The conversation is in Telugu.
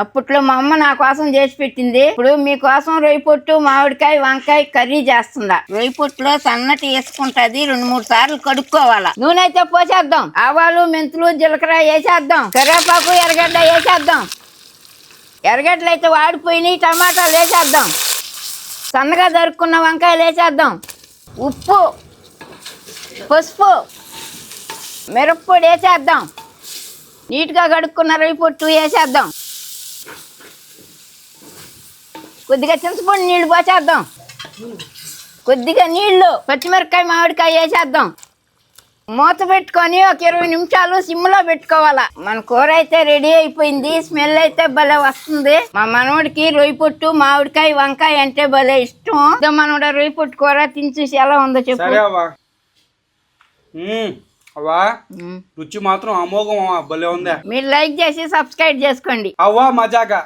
అప్పట్లో మా అమ్మ నా కోసం చేసి పెట్టింది. ఇప్పుడు మీకోసం రొయ్యి పొట్టు మామిడికాయ వంకాయ కర్రీ చేస్తుందా? రొయ్యి పొట్టులో సన్నటి వేసుకుంటది రెండు మూడు సార్లు కడుక్కోవాలా? నూనె అయితే పోసేద్దాం. ఆవాలు మెంతులు జీలకర్ర వేసేద్దాం. కరివేపాకు ఎర్రగడ్డ వేసేద్దాం. ఎర్రగడ్డలు అయితే వాడిపోయినాయి టమాటాలు వేసేద్దాం. సన్నగా దొరుకున్న వంకాయలు వేసేద్దాం. ఉప్పు పసుపు మిరప్పొడి వేసేద్దాం. నీట్గా కడుక్కున్న రొయ్యి పొట్టు వేసేద్దాం. కొద్దిగా చింతపండు నీళ్ళు పోసేద్దాం. కొద్దిగా నీళ్ళు పచ్చిమిరపకాయ మామిడికాయ వేసేద్దాం. మూత పెట్టుకొని ఒక ఇరవై నిమిషాలు సిమ్లో పెట్టుకోవాలా. మన కూర అయితే రెడీ అయిపోయింది స్మెల్ అయితే భలే వస్తుంది. మా మనవడికి రొయ్యి పొట్టు మామిడికాయ వంకాయ అంటే భలే ఇష్టం. మనవడ రొయ్యి పొట్టు కూర తిని చూసి ఎలా ఉందో చెప్పు. అవ్వా. రుచి మాత్రం అమోఘం అవ్వా భలే ఉందా. మీరు లైక్ చేసి సబ్స్క్రైబ్ చేసుకోండి. అవ్వా మజాగా.